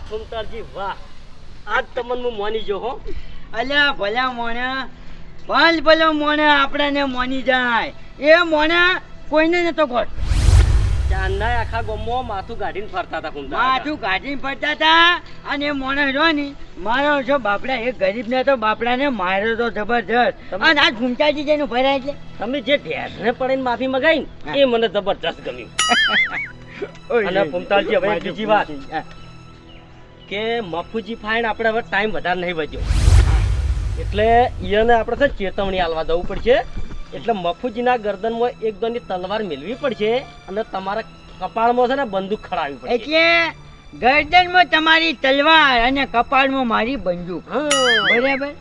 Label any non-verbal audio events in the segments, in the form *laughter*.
વાહ વાહ. આજ તમને હું માની જો હો. અલ્યા ભલા મોણ્યા ભલ ભલો મોણ્યા આપણાને મોની જાય. એ મોણ્યા કોઈને નતો ગોટ ચાંદા આખા ગામમાં માથું કાઢીને ફરતા હતા ફૂમતાલ માથું કાઢીને ફરતા હતા અને એ મોણસ રહ્યો ને મારો જો બાપડા એક ગરીબ ને તો બાપડાને માર્યો તો જબરજસ્ત. અને આજ ઘૂમતાજી જેનું ભરાય એટલે તમે જે ઢેસને પડીને માફી મગાઈ એ મને જબરજસ્ત ગમ્યું. *laughs* અને ફૂમતાજી હવે બીજી વાત. કે મફુજી ફાઈન આપણે હવે ટાઈમ વધારે નહીં વધ્યો. એટલે એને આપણે ચેતવણી આલવા દેવું પડશે. એટલે મફુજીના ગરદનમાં એક દોની તલવાર મેળવી પડશે અને તમારા કપાળમાં છે ને બંદૂક ખડાવી પડશે. એટલે ગરદનમાં તમારી તલવાર અને કપાળમાં મારી બંદૂક. બરાબર?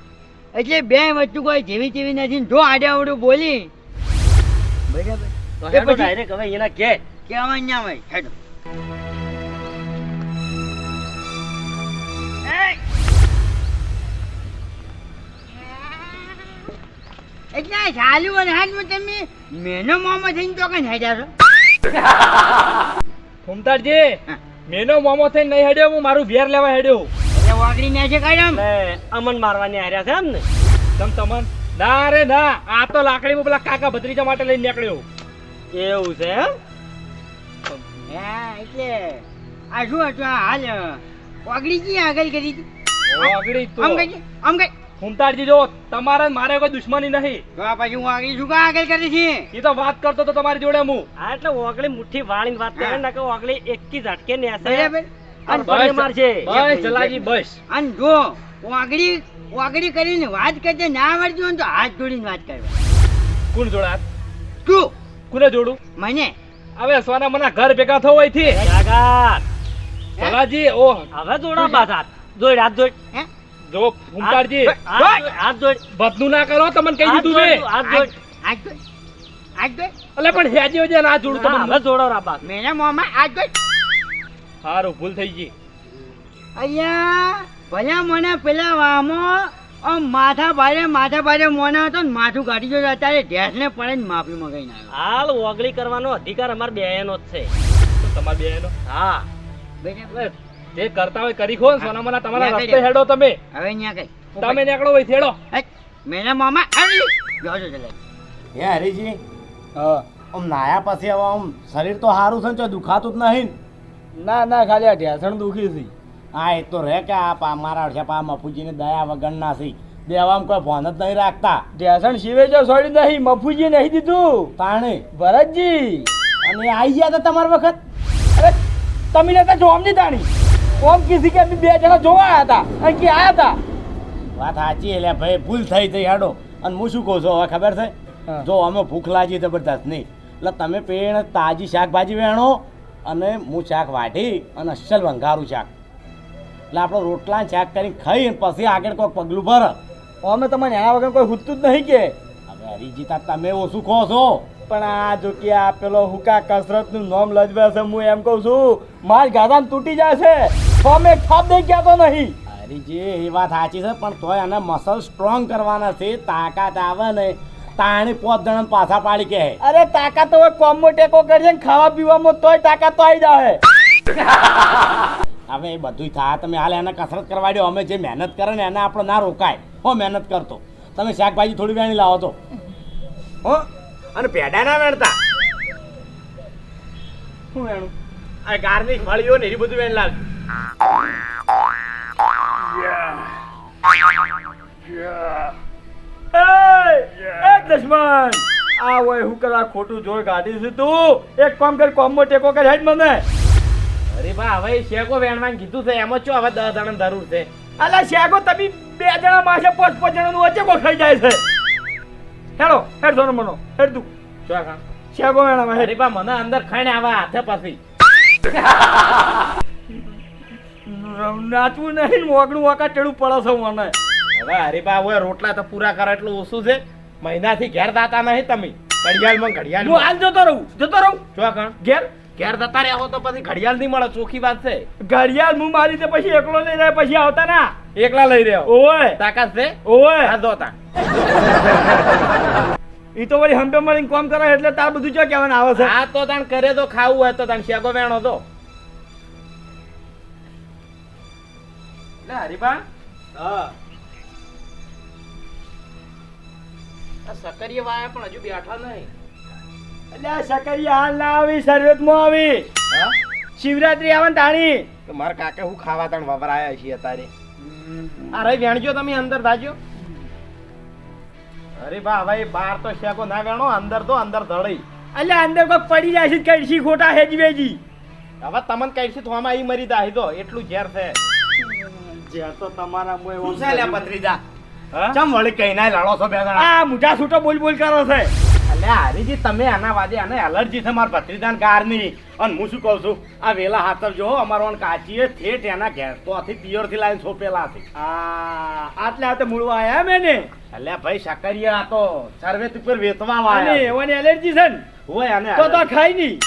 એટલે બે વસ્તુ કોઈ જેવી તેવી નથી. જો આડે આવડું બોલી. બરાબર? તો હેડો ડાયરેક્ટ હવે એના કે કહેવાય ન્યા ભાઈ હેડો. એટલે ચાલુ અને હાથમાં તમે મેનો મોમો થઈને તો કઈ હેડ્યા છો? ફૂમતાડજી હા. મેનો મોમો થઈને નહીં હેડ્યો હું મારું વેર લેવા હેડ્યો. એટલે વાગડી ને છે કાયમ. અમન મારવાની હાર્યા છે એમ ને તમ તમન. ના રે ના. આ તો લાકડીમાં પેલા કાકા ભત્રીજા માટે લઈને નીકળ્યો. એવું છે એમ એટલે આ શું હતું આ હાલ વાગડી જી આગળ કરી હતી? ઓગળી તો. આમ કઈ આમ કઈ. ફૂમતાડજી જો તમારે મારે કોઈ દુશ્મની નહીં. તો આ પછી હું આગળ શું આગળ કરી છે એ તો વાત કરતો તો તમારી જોડે હું. હા એટલે ઓગળી મુઠ્ઠી વાળીને વાત કરે ને કે ઓગળી એકી ઝટકે નેસે. બરાબર. અને પડે મારશે બસ. જલાજી બસ અને જો ઓગળી ઓગળી કરીને વાત કરજે ના આવડતી હોય ને તો હાથ જોડીને વાત કરવા. કોણ જોડા તું. કોને જોડું? મને. હવે સોના મના ઘર ભેગા થવો અહીંથી જાગાર. ચલાજી ઓ હવે જોડા બાદ હાથ જોડ હાથ જોડ હે? જો ફૂમતાડજી હાથ જોડ, બધું ના કરો તમને કહી દીધું છે હાથ જોડ. હાથ જોડ હાથ જોડ એટલે પણ હેજી વજે ના જોડું તમને હવે જોડો રાબા મેને મોમાં હાથ જોડ સારું ભૂલ થઈ ગઈ. અહીંયા ભલા મને પેલા વામો આમ માથા ભારે માથા ભારે મોના હતો ને માથું કાઢી ગયો અત્યારે ઢેસને પડે ને માફી મગાઈ ના હાલ ઓગળી કરવાનો અધિકાર અમાર બેનો જ છે. તમાર બેનો હા. બરાબર જે કરતા હોય કરી ખો સોના મના તમારા રસ્તે હેડો તમે. હવે અહીંયા કઈ. તમે નીકળો હોય થેડો મેના મામા આવી. જો જો ચલે હે હરીજી ઓમ નાયા પછી હવે ઓમ શરીર તો સારું છે ને તો દુખાતું જ નહીં ના? ના ખાલી આ ઢેસણ દુખી છે. હા એ તો રે કે આ પા મારા છે પા મફુજીને દયા વગરના છે. દેવામ કોઈ ફોન જ નહીં રાખતા. ઢેસણ શિવે જો છોડી નહીં મફુજી નહીં દીધું. તાણે? ભરતજી. અને આવી ગયા હતા તમારા વખત? અરે તમે લેતા તો જોમ નહીં તાણી. ઓમ કીધી કે અમે બે જણા જોવા હતા. અને કે હતા. વાત સાચી એટલે ભાઈ ભૂલ થઈ થઈ હાડો. અને હું શું કહું છું હવે ખબર છે? જો અમે ભૂખ લાગી જબરદસ્ત નહીં. એટલે તમે પેણ તાજી શાકભાજી વેણો અને હું શાક વાઢી અને અસલ વંગારું શાક. એટલે આપણે રોટલા શાક કરીને ખાઈ અને પછી આગળ કોઈ પગલું ભર. અમે તમને એના વગર કોઈ હૂતું જ નહીં કે. હવે હરીજીતા તમે ઓછું કહો છો? પણ આ જો કે આ પેલો હુકા કસરતનું નોમ નામ લજવે છે હું એમ કહું છું માર ગાદાન તૂટી જાય છે. ફોર્મ એક થાપ દઈ ગયા તો નહીં. હરીજી એ વાત સાચી છે પણ તોય એને મસલ સ્ટ્રોંગ કરવાના છે તાકાત આવે ને તાણી પોત જણા પાછા પાડી કે. અરે તાકાત તો કોમો ટેકો કરજે ને ખાવા પીવામાં તોય તાકાત તો આવી જાય હવે એ બધું થાય. તમે હાલ એને કસરત કરવા દો. અમે જે મહેનત કરે ને એને આપણે ના રોકાય. હો મહેનત કરતો. તમે શાકભાજી થોડી વેણી લાવો તો. હો અને પેડા ના વેણતા. શું એનું આ ગાર્નિક ફળીઓ ને એ બધું વેણ લાવજો. એ દશમન આ હોય હું કરવા ખોટું જોર કાઢી છે તું? એક કામ કર કોમો ટેકો કર હેડ મને. અરે બા હવે શેકો વેણવાનું કીધું છે એમાં ચો હવે દસ જણા જરૂર છે? અલા શેગો તમે બે જણા માસે પાંચ પાંચ જણા નું વચ્ચે ખાઈ જાય છે. હેડો હેડ સોનો મનો હેડ તું. ચો ખા શેગો વેણામાં હેડ. અરે બા મને અંદર ખાઈને આવા હાથે પાછી. નાચવું નહીં ને મોગણું વાકા ટેડું પડે છે મને. હવે હરીબા હવે રોટલા તો પૂરા કરે એટલું ઓછું છે. મહિનાથી ઘેર દાતા નહીં તમે. ઘડિયાળમાં હું ઘડિયાળ હાલ જતો રહું જતો રહું. ચો કણ. ઘેર? ઘેર જતા રહ્યા હો તો પછી ઘડિયાળ નહીં મળે ચોખ્ખી વાત છે. ઘડિયાળ હું મારી રીતે પછી એકલો લઈ રહ્યા પછી આવતા ના. એકલા લઈ રહ્યા? ઓય. તાકાત છે? ઓય. હા દો તા. ઈ તો વળી હંપે મળીને કામ કરે એટલે તાર બધું જો કહેવાનું આવે છે? આ તો તાણ કરે તો ખાવું હોય તો તાણ શેકો વેણો તો લે હરીબા હા. સકરીએ વાયા પણ હજુ બેઠા નહીં. એટલે આ હાલ ના આવી શરબતમાં આવી. શિવરાત્રી આવે ને તાણી. તો મારા કાકા હું ખાવા તણ વપરાયા છીએ તારે અરે વેણજો તમે અંદર થાજો. અરે બા હવે બાર તો શેકો ના વેણો અંદર તો અંદર ધડી એટલે અંદર કોઈ પડી જાય છે કઈશી ખોટા હેજવેજી. હવે તમને કઈથી થોમાં ઈ મરી દાહી તો એટલું ઝેર છે. જે તો તમારા મોય શું છે લ્યા પત્રીજા ચમ વળી કઈ લડો છો બે જણા? આ મુઠા છૂટો બોલ બોલ કરો છે. અલ્યા હરીજી તમે આના વાદે આને એલર્જી છે મારા ભત્રીજાન કારની અને હું શું કહું છું? આ વેલા હાથર જો અમારો કાચીએ ઠેઠ એના ઘેર તો આથી પિયરથી લાઈન સોપેલા હતી આ આટલે આતે મૂળવા આયા મેને એટલે ભાઈ સાકરિયા આ તો સર્વેત ઉપર વેચવા વાળા એવાની એલર્જી છે ને? હોય તો તો ખાઈ નહીં.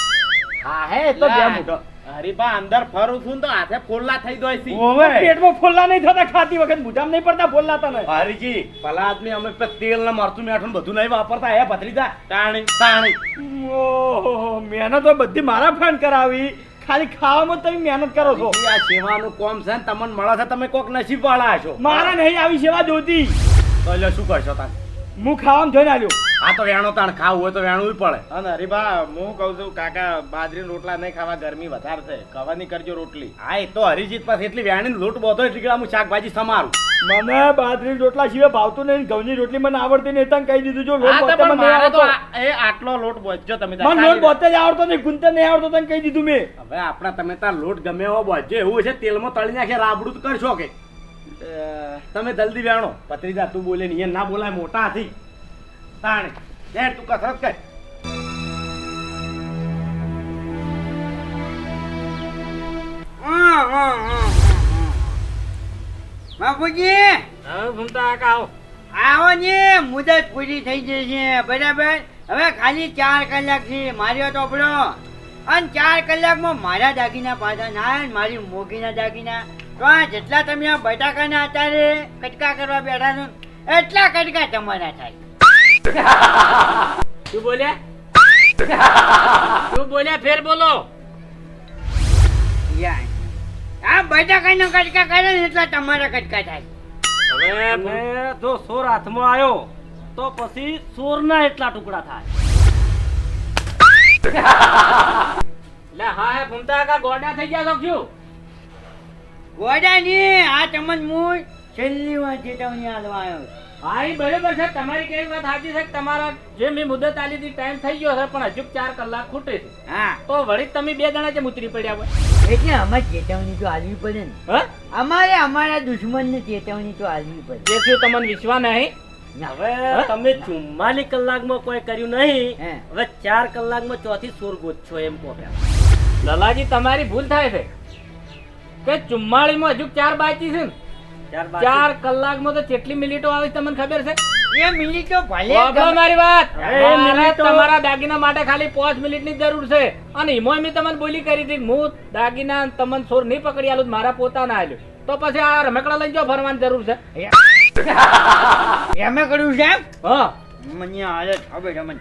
હા હે તો બે લા. હરીબા અંદર ફરું છું તો હાથે ફોલ્લા થઈ દોય છે. ઓવે પેટમાં ફોલ્લા નહીં થતા ખાતી વખત મુઠામ નહીં પડતા ફોલ્લા તને. હરીજી ભલા આદમી અમે તેલ ને મરચું મેઠું બધું નહીં વાપરતા હે ભત્રીજા? તાણી તાણી. ઓહો મહેનત તો બધી મારા ફાન કરાવી. ખાલી ખાવામાં તમે મહેનત કરો છો. આ સેવાનું કોમ છે ને તમને મળે છે તમે કોક નસીબ વાળા છો મારા નહીં આવી સેવા જોતી તો એટલે શું કરશો તાણ? હું ખાવામ જોઈને આવ્યો. આ તો વેણો તાણ ખાવું હોય તો વેણું પડે. અને હરીબા હું કહું છું કાકા બાજરી રોટલા નહીં ખાવા ગરમી વધારે છે. કવાની કરજો રોટલી. હા એ તો હરીજીત પાસે એટલી વેણી લોટ બોતો એટલી હું શાકભાજી સમારું. મને બાજરી રોટલા સિવાય ભાવતું નહીં. ઘઉંની રોટલી મને આવડતી નહીં તને કહી દીધું જો લોટ મને આવડતો. એ આટલો લોટ બોજજો તમે મને લોટ. બોતે જ આવડતો નહીં ગુંતે નહીં આવડતો તને કહી દીધું મેં. હવે આપણા તમે તાર લોટ ગમે એવો બોજજો એવું છે તેલમાં તળી નાખે રાબડું તો કરશો કે? તમે જલ્દી વેણો પત્રીજા તું બોલે ને ના બોલાય મોટા હતી તાણે. લે તું કસરત કર. બાપુજી! આવો. ને મુદત પૂરી થઈ ગઈ છે. બરાબર? હવે ખાલી ચાર કલાક છે. માર્યો ટોપડો અને ચાર કલાકમાં મારા દાગીના પાછા ના આવે ને મારી મોગીના દાગીના. તો આ જેટલા તમે આ બટાકાના અત્યારે કટકા કરવા બેઠા છો એટલા કટકા તમારા થાય. શું બોલ્યા? શું બોલ્યા? ફેર બોલો. યાર. આ બટાકાના કટકા કરે ને એટલા તમારા કટકા થાય. હવે જો સોર હાથમાં આવ્યો તો પછી સોરના એટલા ટુકડા થાય. લે હા હે ફૂમતા કા ગોડા થઈ ગયા ક્યું? ગોડાની આ તમને હું છેલ્લી વાર ચેતવણી આલવા આવ્યો છું. હા બરાબર છે તમારી કઈ વાત સાચી છે તમારા જે મેં મુદત આલી હતી ટાઈમ થઈ ગયો છે પણ હજુ ચાર કલાક ખૂટે છે. હા. તો વળી તમે બે જણા જે ઉતરી પડ્યા હોય? એટલે અમારે ચેતવણી તો આલવી પડે ને. અમારે અમારા દુશ્મનને ચેતવણી તો આલવી પડે. જેથી તમને વિશ્વાસ નહીં. હવે તમે ચુમ્માલીસ કલાકમાં કોઈ કર્યું નહીં. હવે ચાર કલાકમાં ચોથી સોર ગોતશો એમ કહો. લલાજી તમારી ભૂલ થાય છે. કે ચુમ્માળીમાં હજુ ચાર બાકી છે ને. ચાર કલાકમાં તો કેટલી મિનિટો આવે છે તમને ખબર છે? એ મિનિટો ભલે મારી વાત. મારે તમારા દાગીના માટે ખાલી પાંચ મિનિટની જરૂર છે. અને એમાં મેં તમને બોલી કરી હતી હું દાગીના તમને સોર નહીં પકડી આલું મારા પોતાના આલ્યો. તો પછી આ રમકડા લઈ જો ફરવાની જરૂર છે? *laughs* એમે કર્યું છે? હા. મને હાલત હવે જયાજી?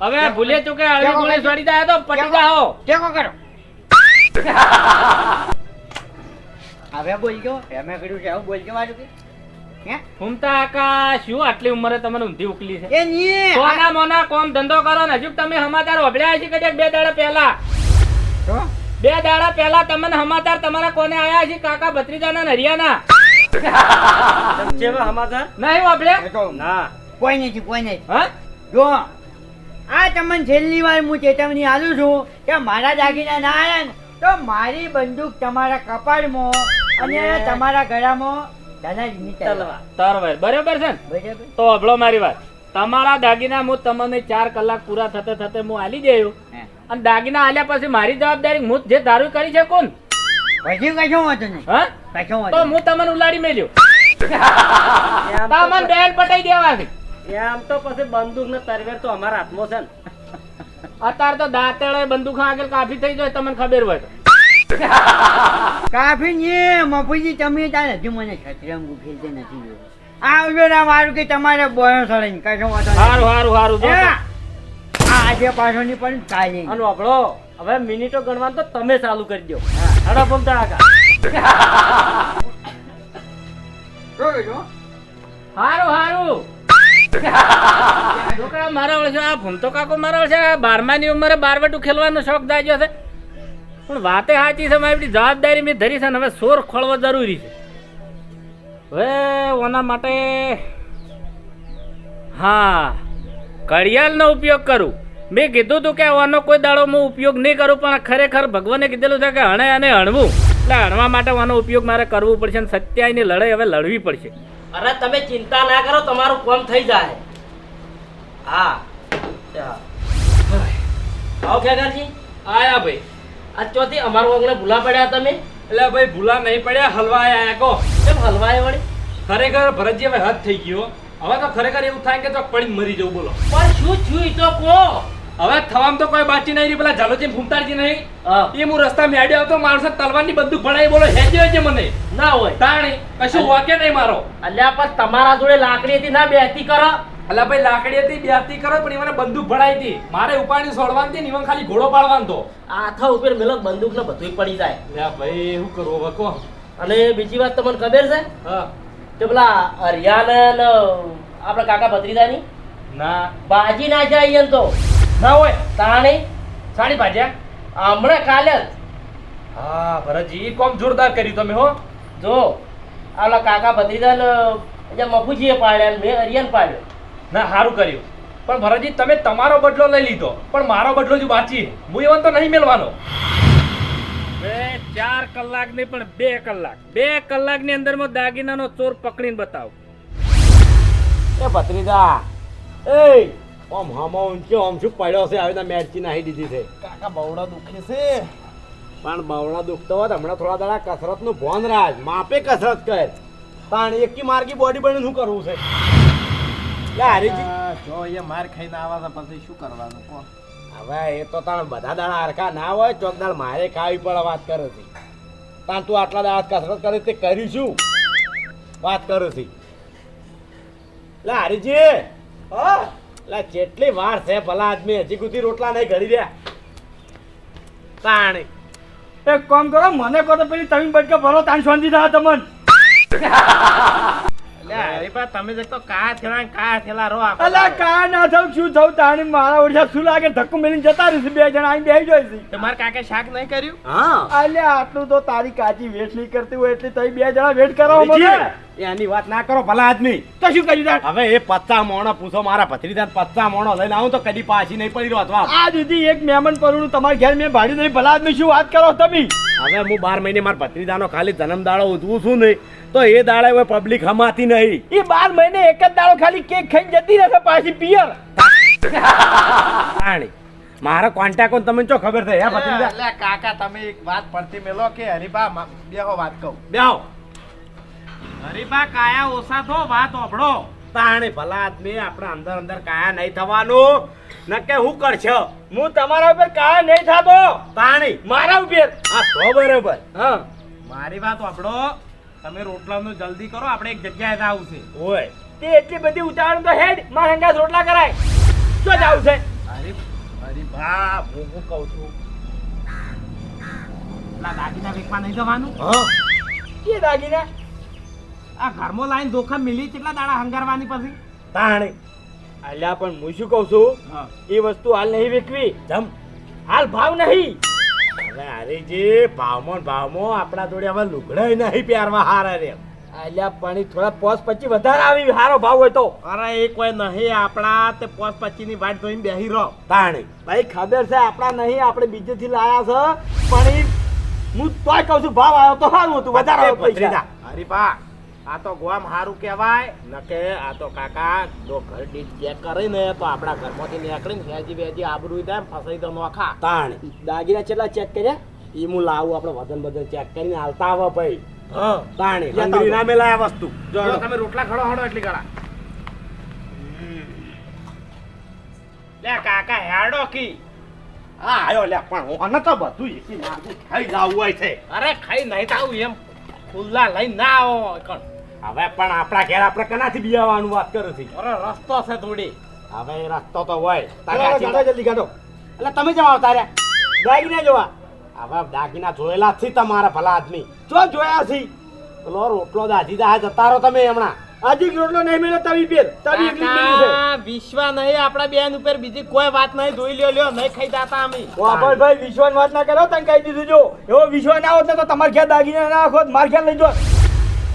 હવે ભૂલે ચૂકે હળવી ગોળી સડી જાય તો પટી જાઓ ટેકો કરો? હવે બોલજો એમે કર્યું છે એવું બોલજો મારું કે હે? આકા શું આટલી ઉંમરે તમને ઊંધી ઉકલી છે? એ ની સોના મોના કોમ ધંધો કરો ને હજુ તમે સમાચાર વભળ્યા છે કદાચ બે દાડા પહેલા? બે દાડા પહેલા તમને સમાચાર તમારા કોને આયા છે કાકા ભત્રીજાના ને હરિયાના? સમાચાર? નહીં ના. કોઈ નથી કોઈ નથી હા? જો આ તમને છેલ્લી વાર હું ચેતવણી આલું છું કે મારા દાગીના ના આવ્યા ને તો મારી બંદૂક તમારા કપાળમાં અને તમારા ગળામાં તરવાર બરાબર છે ને? તો અભળો મારી વાત. તમારા દાગીના હું તમને ચાર કલાક પૂરા થતે થતે હું આલી જયો અને દાગીના આલ્યા પછી મારી જવાબદારી હું જે દારૂ કરી છે કોણ પછી કશો વાંધો નહીં. હા? કશો તો હું તમને ઉલાડી મેલ્યો. *laughs* તમને બેન પટાઈ દેવા છે એમ તો પછી બંદૂક ને તરવેર તો અમારા હાથમાં છે ને. અત્યારે તો દાંતેડે બંદૂક આગળ કાફી થઈ જાય તમને ખબર હોય કાફી ને મફુજી તમે ત્યાં હજુ મને શતરંગ ખેલતે નથી જોયું. આવજો ના મારું કે તમારે બોયો સળે કશો વાંધો. સારું જો? તો. આ આજે પાછો ની પણ ચાલે. અને આપણો હવે મિનિટો ગણવાનું તો તમે ચાલુ કરી દો. હડા પમતા આગા શું સારું હારું હારું. *laughs* છોકરા મારા વળશે આ ભમતો કાકો મારા વળશે બારમાની ઉંમરે બારવટું ખેલવાનો શોખ દાજ્યો છે. પણ વાતે સાચી છે, મારી જવાબદારી મેં ધરી છે ને હવે સોર ખોળવો જરૂરી છે. હવે ઓના માટે હા, ઘડિયાળનો ઉપયોગ કરું. મેં કીધું તું કે આનો કોઈ દાડો હું ઉપયોગ નહીં કરું, પણ ખરેખર ભગવાને કીધેલું છે કે હણે અને હણવું. એટલે હણવા માટે આનો ઉપયોગ મારે કરવું પડશે અને સત્યાયની લડાઈ હવે લડવી પડશે. અરે તમે ચિંતા ના કરો તમારું કોમ થઈ જાય. હા. આવો ખેગારજી. આયા ભાઈ. આ ચોથી અમારું અંગણે ભૂલા પડ્યા તમે? એટલે ભાઈ ભૂલા નહીં પડ્યા હલવા આયા કહો. કેમ હલવા વળી? ખરેખર ભરતજી હવે હદ થઈ ગયો હવે તો ખરેખર એવું થાય કે તો પડી મરી જવું બોલો. પણ શું છું તો કહો? હવે થવામાં તો કોઈ બાચી નહીં પેલા ઝાલોજી ફૂમતારજી નહીં. એ હું રસ્તા મેળ્યો આવતો માણસો તલવારની બંદૂક ભણાઈ બોલો હેજે છે મને. ના હોય. તાણી. કશું વાકે નહીં મારો. અલ્યા પણ તમારા જોડે લાકડી હતી ના બેહતી કરો. અલ્યા ભાઈ લાકડી હતી બેહતી કરો પણ મને બંદૂક ભણાઈ હતી. મારે ઉપાડી છોડવાની હતી ને ઈવન ખાલી ઘોડો પાડવાનો તો આથા ઉપર મેલો બંદૂક ને બધું પડી જાય. અલ્યા ભાઈ શું કરવો વકો અને બીજી વાત તમને ખબર છે? હા. તો પેલા હરિયાને આપણા કાકા ભત્રીજાની? ના. બાજી ના જાય તો. ના હોય તાણી સાડી ભાજ્યા. હમણાં કાલે જ. હા ભરતજી કોમ જોરદાર કર્યું તમે હો. જો આલા કાકા ભત્રીજા ને જે મફુજીએ પાડ્યા ને મેં હરિયાને પાડ્યો. ના સારું કર્યું. પણ ભરતજી તમે તમારો બદલો લઈ લીધો. પણ મારો બદલો જ બાચી હું એવન તો નહીં મેળવાનો. બે ચાર કલાક નહીં પણ બે કલાક. બે કલાકની અંદરમાં દાગીનાનો ચોર પકડીને બતાવ. એ ભત્રીજા એ આમ હમો ઊંચો આમ શું પડ્યો છે? આવી મેરચી નાહી દીધી છે. કાકા બવડા દુખે છે. પણ બવડા દુખતો હોત હમણાં થોડા દાડા કસરતનું ભોન માપે કસરત કર. પણ એકી માર્ગી બોડી બની શું કરવું છે? લે હરીજી. જો એ માર ખાઈને આવા છે પછી શું કરવાનું કો હવે એ તો તાણ બધા દાડા હરખા ના હોય ચોક દાડ મારે ખાવી પડે વાત કરે છે. તાણ તું આટલા દાડા કસરત કરે તે કરીશું વાત કરે છે. લે હરીજી. હા? લે જેટલી વાર છે ભલા આદમી હજી સુધી રોટલા નહીં ઘડી રહ્યા. તાણી. એક કામ કરો મને કહો તો પેલી તમે બટકે ભરો તાન શાંતિ થાય તમને. તમે દેખતો કા થેલા કા થેલા રો અલા કા ના થયું શું થયું તાણી મારા ઓરછા શું લાગે? ધક્કો મેલીને જતા રહેશે બે જણા અહીં બેસી જાય છે. તમારે કાકે શાક નહીં કર્યું? હા. અલ્યા આટલું તો તારી કાચી વેટ નહીં કરતી હોય એટલે તઈ બે જણા વેટ કરાવો મને. એની વાત ના કરો ભલા આદમી. તો શું કર્યું તાર હવે એ પચ્ચા મોણો પૂછો મારા ભત્રીજા પચ્ચા મોણો લઈને આવું તો કદી પાછી નહીં પડી રહ્યો અથવા આ દીદી એક મહેમાન પરનું તમારા ઘેર મેં ભાડ્યું નહીં. ભલા આદમી શું વાત કરો તમે? હવે હું બાર મહિને મારા ભત્રીજાનો ખાલી જન્મ દાડો ઉજવું છું નહીં તો એ દાડે હવે પબ્લિક હમાતી નહીં. એ બાર મહિને એક જ દાડો ખાલી કેક ખાઈને જતી રહેશે પાછી પિયર. તાણી મારો કોન્ટેક્ટ તમે ચો ખબર થઈ હે ભત્રીજા? કાકા તમે એક વાત પડતી મેલો કે હરીબા બેહો વાત કહું. બેહો. હરીબા કાયા ઓછા થો વાત ઓભળો તાણી ભલા આદમી આપણે અંદર અંદર કાયા નહીં થવાનું. નકે હું કરશો? હું તમારા ઉપર કાયા નહીં થાતો. તાણી? મારા ઉપર? હા તો બરોબર. હા. મારી વાત ઓભળો તમે રોટલાનું જલ્દી કરો આપણે એક જગ્યાએ જાવું છે. ઓય તે એટલી બધી ઉતાવળ તો હેડમાં હંગાસ રોટલા કરાય. શું જાવું છે? અરે અરે બા હું હું કહું છું? દાગીના વેકમાં નહીં જવાનું? હા. કે દાગીના? આ ઘરમાં લાઈન ધોખા મિલી કેટલા દાડા હંગારવાની પછી? તાણે. અલ્યા પણ હું શું કહું છું? એ વસ્તુ હાલ નહીં વેકવી જમ. હાલ ભાવ નહીં. હવે હરીજી ભાવમાં ભાવમાં આપણા જોડે હવે લુગડાય નહીં પ્યારમાં હારા રે. અલ્યા પણ થોડા પોસ પછી વધારે આવી હારો ભાવ હોય તો. અરે એ કોઈ નહીં. આપણા તે પોસ પચી ની વાટ જોઈને બેહી રહો. તાણે. ભાઈ ખબર છે આપણા નહીં આપણે બીજેથી લાયા છે. પણ હું તોય કહું છું ભાવ આવ્યો તો સારું હતું વધારે પૈસા. હરીપા આ તો ગોમ હારું કહેવાય. નકે આ તો કાકા જો ઘર દીઠ ચેક કરીને તો આપણા ઘરમાંથી નીકળીને હેજી વેજી આબરૂ થાય ફસાઈ તો નોખા તાણ. દાગીના કેટલા ચેક કર્યા? એ હું લાવું આપણે વજન બધન ચેક કરીને હાલતા આવો ભાઈ. તાણી લેતા ના મેલાયા વસ્તુ. જો જો તમે રોટલા ખડો હડો એટલી ગળા. લે કાકા હેડો કી. હા આયો લે પણ હું તો બધું નાખું. ખાઈ જાવું હોય છે. અરે ખાઈ નહીં થાવું એમ. ખુલ્લા લઈને ના આવો. કણ? હવે પણ આપણા ઘેર આપણે કનાથી બિયાવાનું વાત કરું છું. અરે રસ્તો છે થોડી. હવે રસ્તો તો હોય. ગાડો, જલ્દી કાઢો. એટલે તમે જવા આવતા રહ્યા દાગીના જોવા. હવે દાગીના જોયેલા જ છે તમારા ભલા આદમી. જો જોયા છે. પેલો રોટલો દાજી દા જતા રહો તમે હમણાં. હજી રોટલો નહીં મળ્યો તવી પેર તવી એકલી જ છે. વિશ્વા નહીં આપણા બેન ઉપર બીજી કોઈ વાત નહીં જોઈ લ્યો લ્યો નહીં ખાઈ જાતા અમે. વાપર ભાઈ વિશ્વાન વાત ના કરો તને કહી દીધું જો એવો વિશ્વાસ ના હોત તો તમારે ઘેર દાગીના ના નાખો માર ઘેર લઈ જો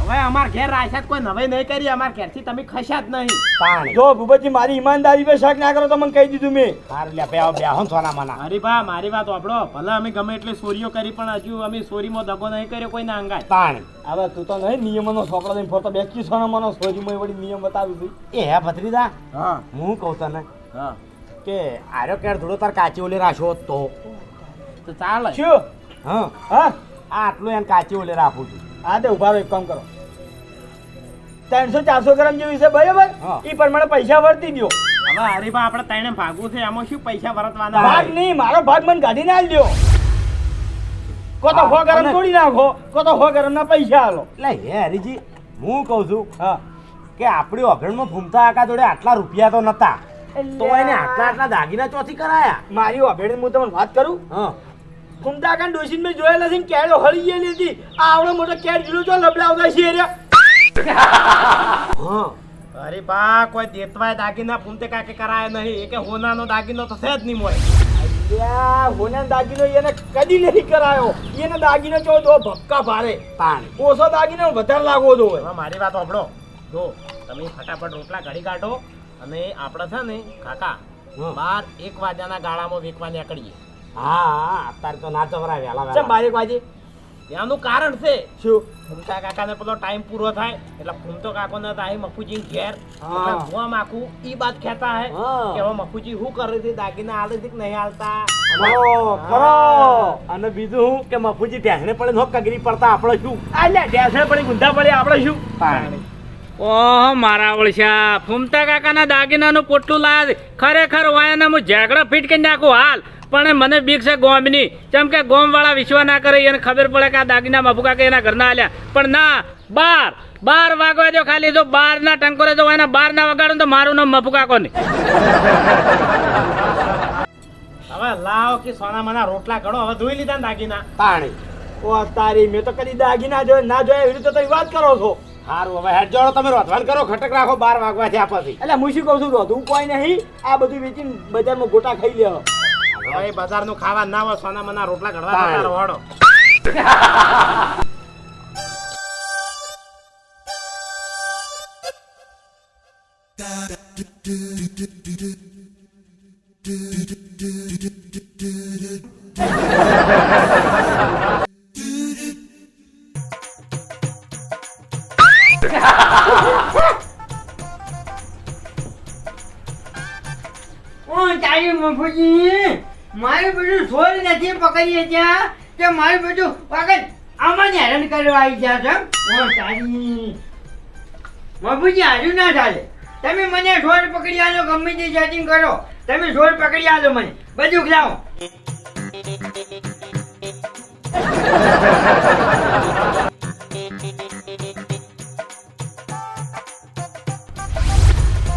હવે અમાર ઘેર રાખ્યા કોઈ નવાઈ નહીં કરી અમાર ઘેરથી તમે ખસ્યા જ નહીં. પાણી. જો ભૂપતજી મારી ઈમાનદારી પર શક ના કરો તો મને કહી દીધું મેં. હાર લે બે ને સોના મના અરે બા મારી વાત વાપરો. ભલે અમે ગમે એટલે ચોરીઓ કરી પણ હજુ અમે ચોરીમાં દગો નહીં કર્યો કોઈ ના અંગાય પાણી. હવે તું તો નહીં નિયમનો છોકરો લઈને ફરતો બેસી સોનો મનો સોરીમાં વળી નિયમ બતાવું છું. એ હે ભત્રીદા? હા. હું કહું તને હા. કે આર્યો કેર થોડો તાર કાચી ઓલે રાખ્યો તો? તો ચાલે. શું? હા. હા આ આટલું એને કાચી ઓલે રાખું છું. આ તે ઊભા રહો એક કામ કરો. ત્રણસો ચારસો ગ્રામ જેવી છે બરાબર? એ પ્રમાણે પૈસા વર્તી દો હવે હરીબા આપણે તઈને ભાગવું છે એમાં શું પૈસા વરતવાના? ભાગ નહીં મારો ભાગ મને કાઢી ના દો કો તો હા, ગરમ તોડી નાખો કો તો સો ગ્રામ ના પૈસા આલો. એટલે હે હરીજી હું કહું છું હા. કે આપણી ઓગણમાં ફૂમતા આકા જોડે આટલા રૂપિયા તો નતા. તો એને આટલા આટલા દાગીના ચોથી કરાયા? મારી વાભેડે હું તમને વાત કરું? હા. ફૂમતા આકા ડોસીન મેં જોયેલા છે કેળો હળી ગયેલી હતી. આવડો મોટો કેળ જીલો છો લબડાવતા છે હા અરે બા કોઈ દેતવાય દાગીના પૂમતે કાકે કરાય નહીં. એ કે હોનાનો દાગીનો તો છે જ નહીં મોય. અલ્યા હોનાનો દાગીનો એને કદી નહીં કરાયો. એને દાગીનો જો દો ભક્કા ભારે. પાણી ઓછો દાગીનો વધારે લાગવો હવે મારી વાત સાંભળો. જો તમે ફટાફટ રોટલા ઘડી કાઢો અને આપણે છે ને કાકા હમ. બાર એક વાગ્યાના ગાળામાં વેકવા નીકળીએ. હા હા અત્યારે તો ના ચવરાય વહેલા બાર એક બારેક વાગે? એનું કારણ છે. શું? ફૂમતા કાકાને પેલો ટાઈમ પૂરો થાય એટલે ફૂમતો કાકો ને થાય મફુજી ઘેર હા. માખું આખું ઈ બાત કહેતા હે. કે હવે મફુજી શું કરે છે દાગીના આલે છે કે નહીં ખરો ખરો. અને બીજું હું કે મફુજી ઢેસણે પડે નો કગરી પડતા આપણે શું? અલ્યા ઢેસણે પડી ગુંધા પડે આપણે શું? પાણી. ઓહો મારા ઓળશા ફૂમતા કાકાના દાગીનાનું પોટલું લાયા ખરેખર વાયાને હું ઝેગડો ફીટ કરી નાખું હાલ. પણ મને બીક છે ગોમની. કેમ કે ગોમવાળા વિશ્વા ના કરે એને ખબર પડે કે આ દાગીના મફુકા કે એના ઘરના આલ્યા. પણ ના બાર. બાર વાગવા જો ખાલી. જો બાર ના ટંકોરે જો એના બાર ના વગાડો તો મારું નામ મફુકા કાકો ને હવે લાવ કે સોના મના રોટલા ઘડો હવે ધોઈ લીધા દાગીના. પાણી. ઓ તારી મેં તો કદી દાગીના જોયે ના જોયા એવી રીતે તમે વાત કરો છો. સારું હવે હેડ જોડો તમે રોધવાન કરો ખટક રાખો બાર વાગવા થયા પછી. એટલે હું શું કહું છું રોધું કોઈ નહીં. આ બધું વેચીને બજારમાં ગોટા ખાઈ લે હવે બજારનું ખાવા ના હોય સોના મના રોટલા ઘડવા. ઓ તારી મફુજી મારું બધું છોડ નથી પકડીએ ત્યાં કે મારું બધું પકડ આમાં જ હેરાન કરવા આવી ગયા છો ઓ તારી. બાબુજી હાજુ ના ચાલે. તમે મને છોડ પકડી આલો, ગમે તે ચેટિંગ કરો. તમે છોડ પકડી આલો મને. બધું ખલાવો. *laughs*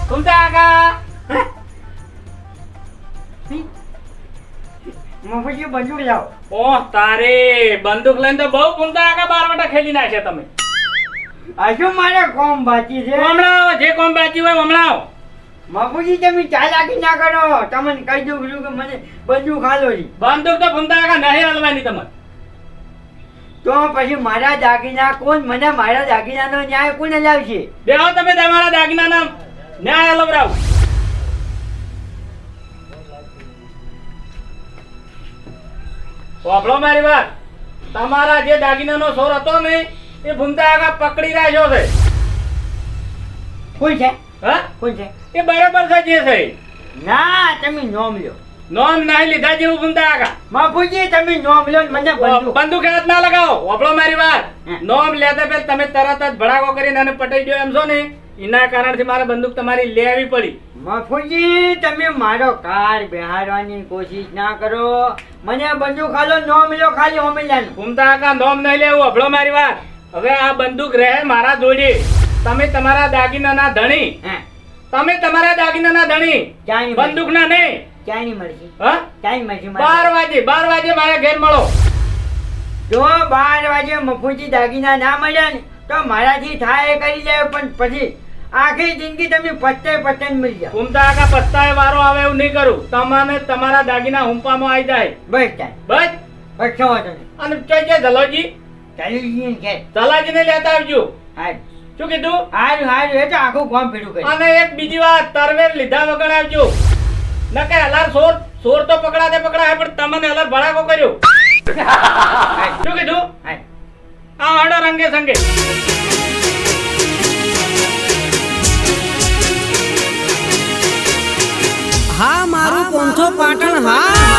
કુમતા કાકા મફુજી બધું લાવો ઓહ તારે. બંદૂક લઈને તો બહુ ફૂમતા કાકા બાર ખેલી નાખ્યા તમે. હજુ મારે કોમ બાકી છે? હમણાં જે કોમ બાકી હોય હમણાં મફુજી તમે ચાલાકી ના કરો. તમને કહી દઉં છું કે મને બંદૂક તો કાકા નહીં હાલવાની તમારે તો પછી મારા દાગીના કોણ? મને મારા દાગીનાનો ન્યાય કોણ લાવશે? બેહો તમે તમારા દાગીનાના ન્યાય લવરાવો વાપરો મારી વાત. તમારા જે દાગીનાનો સોર હતો ને એ ભૂમતા આગા પકડી રાખ્યો છે. કોણ છે? હા? કોણ છે? એ બરાબર છે જે છે. ના તમે નોમ લ્યો. નોમ નહીં લીધા જેવું ભૂમતા આગા. બાપુજી તમે નોમ લ્યો મને બંદૂક. બંદૂક હાથ ના લગાવો. વાપરો મારી વાત. નોમ લેતા પેલ તમે તરત જ ભડાકો કરીને અને પટાઈ દો એમ છો ને? એના કારણથી મારે બંદૂક તમારી લેવી પડી. બાપુજી તમે મારો કાર બિહારવાની કોશિશ ના કરો. મને બંદૂક ખાલો નોમ લ્યો ખાલી હોમેલાનું ઘૂમતા આકા નોમ નહીં લેવું. અભળો મારી વાત. હવે આ બંદૂક રહે મારા જોડે. તમે તમારા દાગીનાના ધણી. તમે તમારા દાગીનાના ધણી. ક્યાંય બંદૂકના નહીં. ક્યાંય નહીં મળશે. હા? ક્યાંય મળશે બાર વાગે બાર વાગે મારા ઘેર મળો. જો બાર વાગે મફુજી દાગીના ના મળ્યા ને તો મારાથી થાય કરી લે પણ પછી આખી જિંદગી તમે પત્તે પત્તે મળી જાય ઉમતા આખા પત્તાએ વારો આવે એવું નહીં કરું. તમને તમારા દાગીના હુંપામાં આવી જાય. બસ થાય બસ. બસ છો અને ચોઈ છે ધલોજી જઈએ ને લેતા આવજો. હાર શું કીધું? હારું હારું એ તો આખું ગામ ભેડું કરી. અને એક બીજી વાત તરવેર લીધા વગર આવજો. નકે હલાર સોર સોર તો પકડાતે પકડાય પણ તમને હલાર ભડાકો કર્યો. શું કીધું? આ હડો રંગે સંગે. હા મારું પોંથો પાટણ હા.